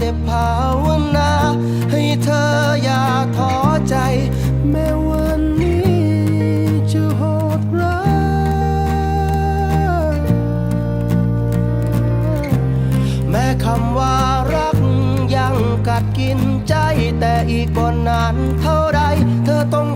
ได้ภาวนา ให้เธออย่าท้อใจ แม้วันนี้จะโหดร้ายแม้คำว่ารักยังกัดกินใจ แต่อีกกว่นานเท่าไร เธอต้อง